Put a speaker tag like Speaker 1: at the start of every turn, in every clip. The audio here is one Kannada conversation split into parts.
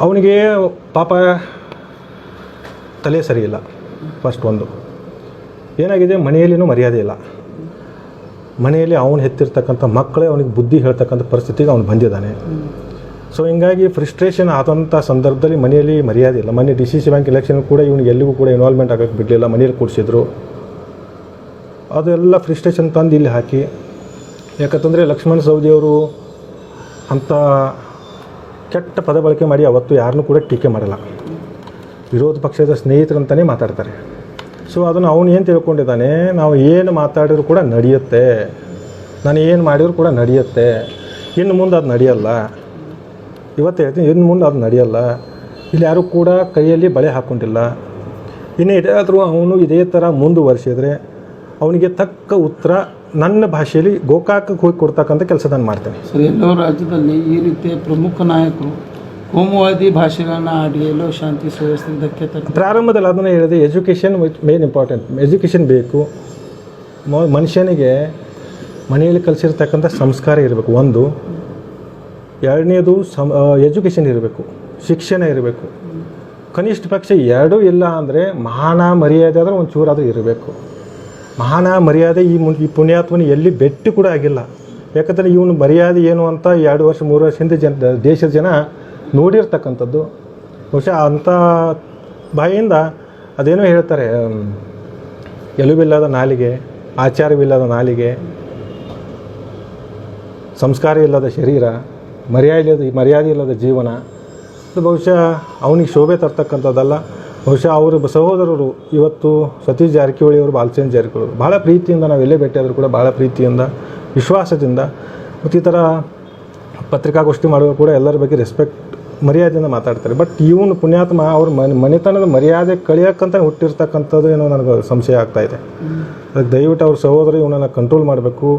Speaker 1: ಅವನಿಗೆ ಪಾಪ ತಲೆ ಸರಿಯಿಲ್ಲ ಫಸ್ಟ್ ಒಂದು. ಏನಾಗಿದೆ? ಮನೆಯಲ್ಲಿನೂ ಮರ್ಯಾದೆ ಇಲ್ಲ. ಮನೆಯಲ್ಲಿ ಅವನು ಹೆತ್ತಿರ್ತಕ್ಕಂಥ ಮಕ್ಕಳೇ ಅವನಿಗೆ ಬುದ್ಧಿ ಹೇಳ್ತಕ್ಕಂಥ ಪರಿಸ್ಥಿತಿಗೆ ಅವನು ಬಂದಿದ್ದಾನೆ. ಸೊ ಹಿಂಗಾಗಿ ಫ್ರಸ್ಟ್ರೇಷನ್ ಆದಂಥ ಸಂದರ್ಭದಲ್ಲಿ ಮನೆಯಲ್ಲಿ ಮರ್ಯಾದೆ ಇಲ್ಲ. ಮನೆ D C C bank election ಕೂಡ ಇವನಿಗೆ ಎಲ್ಲಿಗೂ ಕೂಡ ಇನ್ವಾಲ್ವ್ಮೆಂಟ್ ಆಗೋಕ್ಕೆ ಬಿಡಲಿಲ್ಲ. ಮನೆಯಲ್ಲಿ ಕೂಡಿಸಿದ್ರು. ಅದೆಲ್ಲ ಫ್ರಸ್ಟ್ರೇಷನ್ ತಂದು ಇಲ್ಲಿ ಹಾಕಿ. ಯಾಕಂತಂದರೆ ಲಕ್ಷ್ಮಣ ಸವದಿಯವರು ಅಂಥ ಕೆಟ್ಟ ಪದ ಬಳಕೆ ಮಾಡಿ ಅವತ್ತು ಯಾರನ್ನೂ ಕೂಡ ಟೀಕೆ ಮಾಡಲ್ಲ. ವಿರೋಧ ಪಕ್ಷದ ಸ್ನೇಹಿತರಂತಲೇ ಮಾತಾಡ್ತಾರೆ. ಸೊ ಅದನ್ನು ಅವನು ಏನು ತಿಳ್ಕೊಂಡಿದ್ದಾನೆ? ನಾವು ಏನು ಮಾತಾಡಿದ್ರು ಕೂಡ ನಡೆಯುತ್ತೆ. ನಾನು ಏನು ಮಾಡಿದ್ರು ಕೂಡ ನಡೆಯುತ್ತೆ. ಇನ್ನು ಮುಂದೆ ಅದು ನಡೆಯಲ್ಲ. ಇವತ್ತು ಹೇಳ್ತೀನಿ, ಇನ್ನು ಮುಂದೆ ಅದು ನಡೆಯಲ್ಲ. ಇಲ್ಲಿ ಯಾರೂ ಕೂಡ ಕೈಯಲ್ಲಿ ಬಳೆ ಹಾಕ್ಕೊಂಡಿಲ್ಲ ಇನ್ನು ಇದಾದರೂ ಅವನು ಇದೇ ಥರ ಮುಂದುವರಿಸಿದರೆ, ಅವನಿಗೆ ತಕ್ಕ ಉತ್ತರ ನನ್ನ ಭಾಷೆಯಲ್ಲಿ ಗೋಕಾಕಕ್ಕೆ ಹೋಗಿ ಕೊಡ್ತಕ್ಕಂಥ ಕೆಲಸ ನಾನು ಮಾಡ್ತೇನೆ.
Speaker 2: ಸರ್ ಎಲ್ಲೋ ರಾಜ್ಯದಲ್ಲಿ ಈ ರೀತಿಯ ಪ್ರಮುಖ ನಾಯಕರು ಕೋಮುವಾದಿ ಭಾಷೆಗಳನ್ನ ಆಡಿ ಎಲ್ಲೋ ಶಾಂತಿ ಸುವ್ಯವಸ್ಥೆ
Speaker 1: ಪ್ರಾರಂಭದಲ್ಲಿ ಅದನ್ನು ಹೇಳಿದೆ ಎಜುಕೇಷನ್ ಮೇನ್ ಇಂಪಾರ್ಟೆಂಟ್ ಎಜುಕೇಷನ್ ಬೇಕು. ಮನುಷ್ಯನಿಗೆ ಮನೆಯಲ್ಲಿ ಕಲಿಸಿರ್ತಕ್ಕಂಥ ಸಂಸ್ಕಾರ ಇರಬೇಕು. ಒಂದು ಎರಡನೇದು ಸಮ ಎಜುಕೇಷನ್ ಇರಬೇಕು. ಶಿಕ್ಷಣ ಇರಬೇಕು. ಕನಿಷ್ಠ ಪಕ್ಷ ಎರಡೂ ಇಲ್ಲ ಅಂದರೆ ಮಾನ ಮರ್ಯಾದೆ ಆದರೆ ಒಂಚೂರಾದರೂ ಚೂರಾದರೂ ಇರಬೇಕು. ಮಾನ ಮರ್ಯಾದೆ ಈ ಮುನ್ ಈ ಪುಣ್ಯಾತ್ಮನ ಎಲ್ಲಿ ಬೆಟ್ಟು ಕೂಡ ಆಗಿಲ್ಲ. ಯಾಕಂದರೆ ಇವನು ಮರ್ಯಾದೆ ಏನು ಅಂತ ಎರಡು ವರ್ಷ, ಮೂರು ವರ್ಷ ಹಿಂದೆ ಜನ, ದೇಶದ ಜನ ನೋಡಿರ್ತಕ್ಕಂಥದ್ದು. ಬಹುಶಃ ಅಂಥ ಬಾಯಿಯಿಂದ ಅದೇನೋ ಹೇಳ್ತಾರೆ ಎಲುಬಿಲ್ಲದ ನಾಲಿಗೆ, ಆಚಾರವಿಲ್ಲದ ನಾಲಿಗೆ, ಸಂಸ್ಕಾರ ಇಲ್ಲದ ಶರೀರ, ಮರ್ಯಾದೆ ಇಲ್ಲದ ಮರ್ಯಾದೆ ಇಲ್ಲದ ಜೀವನ. ಬಹುಶಃ ಅವನಿಗೆ ಶೋಭೆ ತರ್ತಕ್ಕಂಥದ್ದಲ್ಲ. ಬಹುಶಃ ಅವರು ಸಹೋದರರು ಇವತ್ತು ಸತೀಶ್ ಜಾರಕಿಹೊಳಿ ಅವರು, ಬಾಲಚಂದ್ರ ಜಾರಕಿಹೊಳಿ ಅವರು ಭಾಳ ಪ್ರೀತಿಯಿಂದ ನಾವು ಎಲ್ಲೇ ಭೇಟಿಯಾದರೂ ಕೂಡ ಭಾಳ ಪ್ರೀತಿಯಿಂದ, ವಿಶ್ವಾಸದಿಂದ ಮತ್ತು ಈ ಥರ ಪತ್ರಿಕಾಗೋಷ್ಠಿ ಮಾಡುವಾಗ ಕೂಡ ಎಲ್ಲರ ಬಗ್ಗೆ ರೆಸ್ಪೆಕ್ಟ್ ಮರ್ಯಾದೆಯಿಂದ ಮಾತಾಡ್ತಾರೆ. ಬಟ್ ಇವನು ಪುಣ್ಯಾತ್ಮ, ಅವ್ರ ಮನೆ, ಮನೆತನದ ಮರ್ಯಾದೆ ಕಳಿಯೋಕ್ಕಂತ ಹುಟ್ಟಿರ್ತಕ್ಕಂಥದ್ದು ಏನೋ ನನಗೆ ಸಂಶಯ ಆಗ್ತಾ ಇದೆ. ಅದಕ್ಕೆ ದಯವಿಟ್ಟು ಅವ್ರ ಸಹೋದರ ಇವನನ್ನು ಕಂಟ್ರೋಲ್ ಮಾಡಬೇಕು.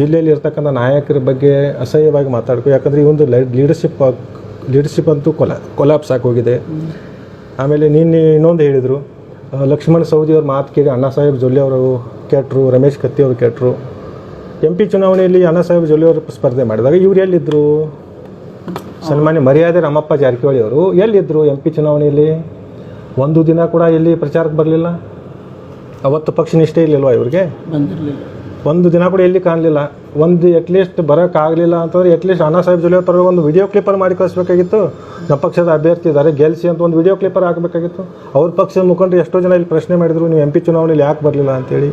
Speaker 1: ಜಿಲ್ಲೆಯಲ್ಲಿ ಇರ್ತಕ್ಕಂಥ ನಾಯಕರ ಬಗ್ಗೆ ಅಸಹ್ಯವಾಗಿ ಮಾತಾಡಬೇಕು ಯಾಕಂದರೆ ಇವೊಂದು ಲೀಡರ್ಶಿಪ್ ಲೀಡರ್ಶಿಪ್ ಅಂತೂ ಕೊಲಾ ಕೊಲಾಪ್ಸ್ ಆಗೋಗಿದೆ. ಆಮೇಲೆ ನಿನ್ನೆ ಇನ್ನೊಂದು ಹೇಳಿದರು ಲಕ್ಷ್ಮಣ ಸವದಿ ಅವ್ರ ಮಾತು ಕೇಳಿ ಅಣ್ಣಾ ಸಾಹೇಬ್ ಜೊಲ್ಲೆ ಅವರು ಕೆಟ್ಟರು ರಮೇಶ್ ಕತ್ತಿ ಅವರು ಕೆಟ್ಟರು ಎಂ ಪಿ ಚುನಾವಣೆಯಲ್ಲಿ ಅಣ್ಣಾ ಸಾಹೇಬ್ ಜೊಲ್ಲೆ ಅವರು ಸ್ಪರ್ಧೆ ಮಾಡಿದಾಗ ಇವ್ರು ಎಲ್ಲಿದ್ದರು ಸನ್ಮಾನ್ಯ ಮರ್ಯಾದೆ ರಾಮಪ್ಪ ಜಾರಕಿಹೊಳಿ ಅವರು ಎಲ್ಲಿದ್ದರು ಎಂ ಪಿ ಚುನಾವಣೆಯಲ್ಲಿ? ಒಂದು ದಿನ ಕೂಡ ಎಲ್ಲಿ ಪ್ರಚಾರಕ್ಕೆ ಬರಲಿಲ್ಲ? ಅವತ್ತು ಪಕ್ಷ ನಿಷ್ಠೆ ಇರಲಿಲ್ವಾ ಇವ್ರಿಗೆ?
Speaker 2: ಬಂದಿರಲಿಲ್ಲ.
Speaker 1: ಒಂದು ದಿನ ಕೂಡ ಎಲ್ಲಿ ಕಾಣಲಿಲ್ಲ. ಒಂದು ಅಟ್ಲೀಸ್ಟ್ ಬರೋಕ್ಕಾಗಲಿಲ್ಲ ಅಂತಂದರೆ ಅಟ್ಲೀಸ್ಟ್ ಅಣ್ಣಾ ಸಾಹೇಬ್ ಜೊಲೆ ಥರ ಒಂದು ವಿಡಿಯೋ ಕ್ಲಿಪ್ಪರ್ ಮಾಡಿ ಕಳಿಸ್ಬೇಕಾಗಿತ್ತು. ನಮ್ಮ ಪಕ್ಷದ ಅಭ್ಯರ್ಥಿ ಇದ್ದಾರೆ, ಗೆಲ್ಸಿ ಅಂತ ಒಂದು ವಿಡಿಯೋ ಕ್ಲಿಪ್ಪರ್ ಹಾಕಬೇಕಾಗಿತ್ತು. ಅವ್ರ ಪಕ್ಷದ ಮುಖಂಡರು ಎಷ್ಟೋ ಜನ ಇಲ್ಲಿ ಪ್ರಶ್ನೆ ಮಾಡಿದರು, ನೀವು ಎಂ ಪಿ ಚುನಾವಣೆಯಲ್ಲಿ ಯಾಕೆ ಬರಲಿಲ್ಲ ಅಂತೇಳಿ.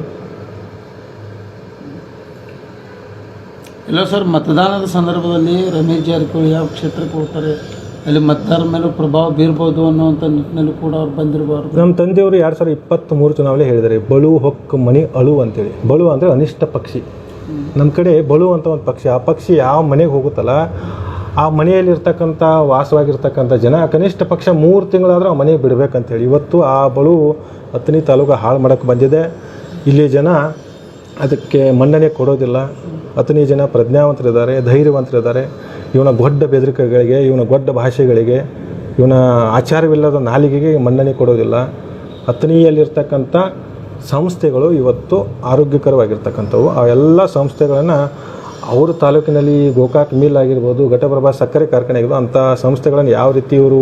Speaker 2: ಇಲ್ಲ ಸರ್, ಮತದಾನದ ಸಂದರ್ಭದಲ್ಲಿ ರಮೇಶ್ ಜಾರಕಿಹೊಳಿ ಯಾವ ಕ್ಷೇತ್ರಕ್ಕೆ ಹೋಗ್ತಾರೆ? ಅಲ್ಲಿ ಮತದಾರರ ಮೇಲೂ ಪ್ರಭಾವ ಬೀರ್ಬೋದು ಅನ್ನುವಂಥ ನಿಟ್ಟಿನಲ್ಲಿ ಕೂಡ ಅವ್ರು ಬಂದಿರಬಾರ್ದು.
Speaker 1: ನಮ್ಮ ತಂದೆಯವರು ಎರಡು ಸಾವಿರದ ಇಪ್ಪತ್ತ್ಮೂರು ಚುನಾವಣೆ ಹೇಳಿದ್ದಾರೆ, ಬಳು, ಹೊಕ್ಕು, ಮಣಿ, ಅಳು ಅಂತೇಳಿ. ಬಳು ಅಂದರೆ ಅನಿಷ್ಟ ಪಕ್ಷಿ. ನಮ್ಮ ಕಡೆ ಬಳು ಅಂತ ಒಂದು ಪಕ್ಷಿ, ಆ ಪಕ್ಷಿ ಯಾವ ಮನೆಗೆ ಹೋಗುತ್ತಲ್ಲ, ಆ ಮನೆಯಲ್ಲಿರ್ತಕ್ಕಂಥ, ವಾಸವಾಗಿರ್ತಕ್ಕಂಥ ಜನ, ಕನಿಷ್ಠ ಪಕ್ಷ ಮೂರು ತಿಂಗಳಾದರೂ ಆ ಮನೆಗೆ ಬಿಡಬೇಕಂತೇಳಿ. ಇವತ್ತು ಆ ಬಳು ಹತ್ತನೇ ತಾಲೂಕು ಹಾಳು ಮಾಡೋಕ್ಕೆ ಬಂದಿದೆ. ಇಲ್ಲಿ ಜನ ಅದಕ್ಕೆ ಮನ್ನಣೆ ಕೊಡೋದಿಲ್ಲ. ಹತ್ತನೇ ಜನ ಪ್ರಜ್ಞಾವಂತರಿದ್ದಾರೆ, ಧೈರ್ಯವಂತರಿದ್ದಾರೆ. ಇವನ ಗೊಡ್ಡ ಬೆದರಿಕೆಗಳಿಗೆ, ಇವನ ಗೊಡ್ಡ ಭಾಷೆಗಳಿಗೆ, ಇವನ ಆಚಾರವಿಲ್ಲದ ನಾಲಿಗೆಗೆ ಮನ್ನಣೆ ಕೊಡೋದಿಲ್ಲ. ಹತ್ತನೆಯಲ್ಲಿರ್ತಕ್ಕಂಥ ಸಂಸ್ಥೆಗಳು ಇವತ್ತು ಆರೋಗ್ಯಕರವಾಗಿರ್ತಕ್ಕಂಥವು. ಆ ಎಲ್ಲ ಸಂಸ್ಥೆಗಳನ್ನು ಅವರ ತಾಲೂಕಿನಲ್ಲಿ ಗೋಕಾಕ್ ಮಿಲ್ ಆಗಿರ್ಬೋದು, ಘಟಪ್ರಭಾ ಸಕ್ಕರೆ ಕಾರ್ಖಾನೆ ಆಗಿರ್ಬೋದು ಅಂಥ ಸಂಸ್ಥೆಗಳನ್ನು ಯಾವ ರೀತಿ ಇವರು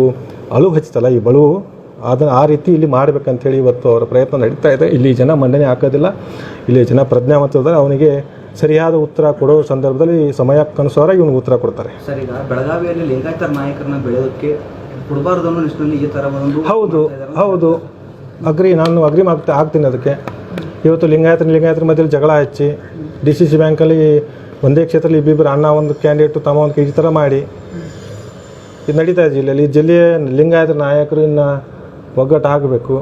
Speaker 1: ಅಳು ಹಚ್ಚುತ್ತಲ್ಲ, ಈ ಬಳು ಅದನ್ನು ಆ ರೀತಿ ಇಲ್ಲಿ ಮಾಡಬೇಕಂತೇಳಿ ಇವತ್ತು ಅವರ ಪ್ರಯತ್ನ ನಡೀತಾ ಇದೆ. ಇಲ್ಲಿ ಜನ ಮಂಡನೆ ಹಾಕೋದಿಲ್ಲ. ಇಲ್ಲಿ ಜನ ಪ್ರಜ್ಞಾವಂತದ ಅವನಿಗೆ ಸರಿಯಾದ ಉತ್ತರ ಕೊಡೋ ಸಂದರ್ಭದಲ್ಲಿ ಸಮಯಕ್ಕನುಸಾರ ಇವನು ಉತ್ತರ ಕೊಡ್ತಾರೆ.
Speaker 3: ಸರ್ ಈಗ ಬೆಳಗಾವಿಯಲ್ಲಿ ಲಿಂಗಾಯತ ನಾಯಕರನ್ನ ಕೊಡಬಾರ್ದು ಅನ್ನೋ ನಿಟ್ಟಿನಲ್ಲಿ ಈ ಥರ ಒಂದು
Speaker 1: ಹೌದು ಹೌದು. ಅಗ್ರಿ ನಾನು ಅಗ್ರಿ ಆಗ್ತಾ ಆಗ್ತೀನಿ ಅದಕ್ಕೆ. ಇವತ್ತು ಲಿಂಗಾಯತ ಲಿಂಗಾಯತರ ಮಧ್ಯದಲ್ಲಿ ಜಗಳ ಹಚ್ಚಿ ಡಿ ಸಿ ಸಿ ಬ್ಯಾಂಕಲ್ಲಿ ಒಂದೇ ಕ್ಷೇತ್ರದಲ್ಲಿ ಇಬ್ಬಿಬ್ಬರು ಅಣ್ಣ ಒಂದು ಕ್ಯಾಂಡಿಡೇಟು ತಮ್ಮ ಒಂದು ಈ ಥರ ಮಾಡಿ. ಇದು ನಡೀತಾ ಇದೆ ಜಿಲ್ಲೆಯಲ್ಲಿ. ಈ ಜಿಲ್ಲೆಯ ಲಿಂಗಾಯತ ನಾಯಕರು ಇನ್ನು ಒಗ್ಗಟ್ಟಾಗಬೇಕು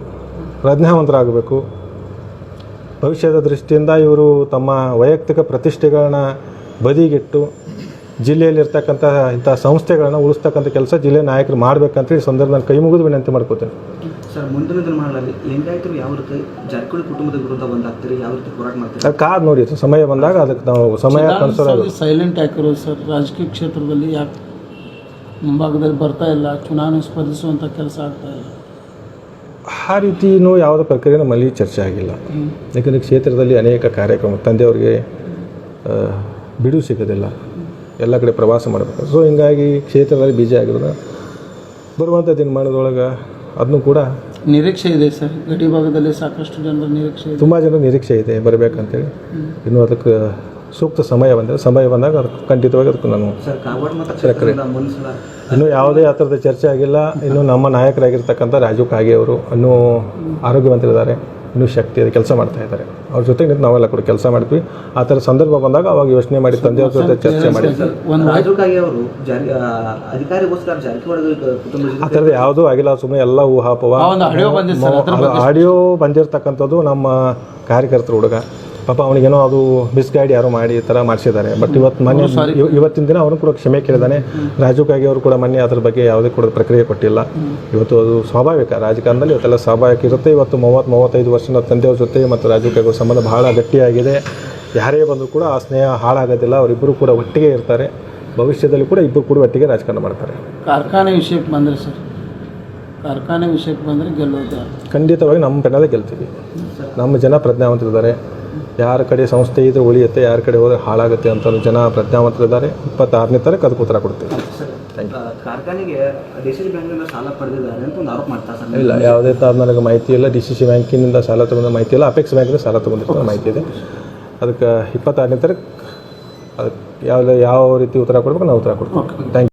Speaker 1: ಪ್ರಜ್ಞಾವಂತರಾಗಬೇಕು. ಭವಿಷ್ಯದ ದೃಷ್ಟಿಯಿಂದ ಇವರು ತಮ್ಮ ವೈಯಕ್ತಿಕ ಪ್ರತಿಷ್ಠೆಗಳನ್ನ ಬದಿಗಿಟ್ಟು ಜಿಲ್ಲೆಯಲ್ಲಿರ್ತಕ್ಕಂಥ ಇಂಥ ಸಂಸ್ಥೆಗಳನ್ನ ಉಳಿಸ್ತಕ್ಕಂಥ ಕೆಲಸ ಜಿಲ್ಲೆ ನಾಯಕರು ಮಾಡಬೇಕಂತ ಈ ಸಂದರ್ಭದಲ್ಲಿ ಕೈ ಮುಗಿದು ವಿನಂತಿ ಮಾಡ್ಕೋತೇನೆ.
Speaker 3: ಸರ್ ಮುಂದಿನ ದಿನಮಾನಗಳಲ್ಲಿ ಲಿಂಗಾಯತರು ಯಾವ ರೀತಿ ಜಾರಕಿಹೊಳಿ ಕುಟುಂಬದ ವಿರುದ್ಧ ಒಂದಾಗ್ತೀರಿ ಯಾವ ರೀತಿ ಹೋರಾಟ ಮಾಡ್ತೀರಿ?
Speaker 1: ಅದು ಕಾದು ನೋಡಿ ಸಮಯ ಬಂದಾಗ ಅದಕ್ಕೆ ನಾವು ಸಮಯ ಕನ್ಸರ್
Speaker 2: ಸೈಲೆಂಟ್ ಆಗಿರೋ ಸರ್ ರಾಜಕೀಯ ಕ್ಷೇತ್ರದಲ್ಲಿ ಯಾಕೆ ಮುಂಭಾಗದಲ್ಲಿ ಬರ್ತಾ ಇಲ್ಲ ಚುನಾವಣೆ ಸ್ಪರ್ಧಿಸುವಂಥ ಕೆಲಸ ಆಗ್ತಾ ಇಲ್ಲ.
Speaker 1: ಆ ರೀತಿಯೂ ಯಾವುದೇ ಪ್ರಕ್ರಿಯೆ ನಮ್ಮಲ್ಲಿ ಚರ್ಚೆ ಆಗಿಲ್ಲ. ಯಾಕಂದರೆ ಕ್ಷೇತ್ರದಲ್ಲಿ ಅನೇಕ ಕಾರ್ಯಕ್ರಮ ತಂದೆಯವ್ರಿಗೆ ಬಿಡು ಬಿಡುವು ಸಿಗೋದಿಲ್ಲ. ಎಲ್ಲ ಕಡೆ ಪ್ರವಾಸ ಮಾಡಬೇಕು. ಸೊ ಹಿಂಗಾಗಿ ಕ್ಷೇತ್ರದಲ್ಲಿ ಬಿಜಿ ಆಗಿರೋದು ಬರುವಂಥ ದಿನಮಾನದೊಳಗೆ ಅದನ್ನು ಕೂಡ
Speaker 2: ನಿರೀಕ್ಷೆ ಇದೆ ಸರ್. ಗಡಿ ಭಾಗದಲ್ಲಿ ಸಾಕಷ್ಟು ಜನರ ನಿರೀಕ್ಷೆ
Speaker 1: ತುಂಬ ಜನರ ನಿರೀಕ್ಷೆ ಇದೆ. ಬರಬೇಕಂತೇಳಿ. ಇನ್ನೂ ಅದಕ್ಕೆ ಸೂಕ್ತ ಸಮಯ ಬಂದರೆ ಸಮಯ ಬಂದಾಗ ಅದಕ್ಕೆ ಖಂಡಿತವಾಗಿ ಅದಕ್ಕೆ ನಾನು
Speaker 3: ಮುಂದಿನ
Speaker 1: ಇನ್ನೂ ಯಾವುದೇ ಆ ಥರದ ಚರ್ಚೆ ಆಗಿಲ್ಲ. ಇನ್ನು ನಮ್ಮ ನಾಯಕರಾಗಿರ್ತಕ್ಕಂಥ ರಾಜೀವ್ ಕಾಗೆ ಅವರು ಇನ್ನೂ ಆರೋಗ್ಯವಂತರಿದ್ದಾರೆ. ಇನ್ನೂ ಶಕ್ತಿ ಇದೆ ಕೆಲಸ ಮಾಡ್ತಾ ಇದ್ದಾರೆ. ಅವ್ರ ಜೊತೆಗೆ ನಿಂತು ನಾವೆಲ್ಲ ಕೂಡ ಕೆಲಸ ಮಾಡ್ತೀವಿ. ಆ ಥರ ಸಂದರ್ಭ ಬಂದಾಗ ಅವಾಗ ಯೋಚನೆ ಮಾಡಿ ತಂದೆಯವ್ರ ಜೊತೆ ಚರ್ಚೆ ಮಾಡಿ.
Speaker 2: ಒಂದು
Speaker 3: ರಾಜು ಕಾಗೆ ಅವರು ಜಾರಿ ಆ, ಥರದ
Speaker 1: ಥರದ್ದು ಯಾವುದೂ ಆಗಿಲ್ಲ. ಸುಮ್ಮನೆ ಎಲ್ಲ ಊಹಾಪವ
Speaker 2: ಆ ಒಂದು ಆಡಿಯೋ ಬಂದಿದೆ ಸರ್ ಅದ್ರ
Speaker 1: ಆಡಿಯೋ ಬಂದಿರತಕ್ಕಂಥದ್ದು ನಮ್ಮ ಕಾರ್ಯಕರ್ತರು ಹುಡುಗ. ಪಾಪ ಅವನಿಗೇನೋ ಅದು ಮಿಸ್ಗೈಡ್ ಯಾರೋ ಮಾಡಿ ಈ ಥರ ಮಾಡಿಸಿದ್ದಾರೆ. ಬಟ್ ಇವತ್ತು ಮೊನ್ನೆ ಇವ- ಇವತ್ತಿನ ದಿನ ಅವನು ಕೂಡ ಕ್ಷಮೆ ಕೇಳಿದಾನೆ. ರಾಜು ಕಾಗೆ ಅವರು ಕೂಡ ಮೊನ್ನೆ ಅದ್ರ ಬಗ್ಗೆ ಯಾವುದೇ ಕೂಡ ಪ್ರಕ್ರಿಯೆ ಕೊಟ್ಟಿಲ್ಲ. ಇವತ್ತು ಅದು ಸ್ವಾಭಾವಿಕ. ರಾಜಕಾರಣದಲ್ಲಿ ಇವತ್ತೆಲ್ಲ ಸ್ವಾಭಾವಿಕ ಇರುತ್ತೆ. ಇವತ್ತು ಮೂವತ್ತು ಮೂವತ್ತೈದು ವರ್ಷದ ತಂದೆಯವ್ರ ಜೊತೆ ಮತ್ತು ರಾಜು ಕಾಗೆ ಅವ್ರ ಸಂಬಂಧ ಬಹಳ ಗಟ್ಟಿಯಾಗಿದೆ. ಯಾರೇ ಬಂದರೂ ಕೂಡ ಆ ಸ್ನೇಹ ಹಾಳಾಗೋದಿಲ್ಲ. ಅವರಿಬ್ಬರು ಕೂಡ ಒಟ್ಟಿಗೆ ಇರ್ತಾರೆ. ಭವಿಷ್ಯದಲ್ಲಿ ಕೂಡ ಇಬ್ಬರು ಕೂಡ ಒಟ್ಟಿಗೆ ರಾಜಕಾರಣ ಮಾಡ್ತಾರೆ.
Speaker 2: ಕಾರ್ಖಾನೆ ವಿಷಯಕ್ಕೆ ಬಂದರೆ ಸರ್. ಕಾರ್ಖಾನೆ ವಿಷಯಕ್ಕೆ ಬಂದರೆ ಗೆಲ್ಲೋದು
Speaker 1: ಖಂಡಿತವಾಗಿ ನಮ್ಮ ಬೆನ್ನಲ್ಲೇ ಗೆಲ್ತೀವಿ. ನಮ್ಮ ಜನ ಪ್ರಜ್ಞಾವಂತರಿದ್ದಾರೆ. ಯಾರ ಕಡೆ ಸಂಸ್ಥೆ ಇದ್ರೆ ಉಳಿಯುತ್ತೆ ಯಾರ ಕಡೆ ಹೋದ್ರೆ ಹಾಳಾಗುತ್ತೆ ಅಂತ ಜನ ಪ್ರಜ್ಞಾವಂತರಿದ್ದಾರೆ. ಇಪ್ಪತ್ತಾರನೇ ತಾರೀಕು ಅದಕ್ಕೆ ಉತ್ತರ ಕೊಡ್ತೀವಿ.
Speaker 3: ಸರ್. ಆ, ಕಾರ್ಖಾನೆಗೆ ಬ್ಯಾಂಕಿನಿಂದ ಸಾಲ ಪಡೆದಿದ್ದಾರೆ ಅಂತ ಒಂದು ಆರೋಪ ಮಾಡ್ತಾರೆ ಸರ್.
Speaker 1: ಇಲ್ಲ ಯಾವುದೇ ಥರ ನನಗೆ ಮಾಹಿತಿ ಇಲ್ಲ. ಡಿ ಸಿ ಸಿ ಬ್ಯಾಂಕಿನಿಂದ ಸಾಲ ತಗೊಂಡ ಮಾಹಿತಿ ಇಲ್ಲ. ಅಪೆಕ್ಸ್ ಬ್ಯಾಂಕಿಂದ ಸಾಲ ತೊಗೊಂಡಿರ್ತಾರೆ ಮಾಹಿತಿ ಇದೆ. ಅದಕ್ಕೆ ಇಪ್ಪತ್ತಾರನೇ ತಾರೀಕು ಅದಕ್ಕೆ ಯಾವ ಯಾವ ರೀತಿ ಉತ್ತರ ಕೊಡ್ಬೇಕು ನಾವು ಉತ್ತರ ಕೊಡ್ತೀವಿ. Thank you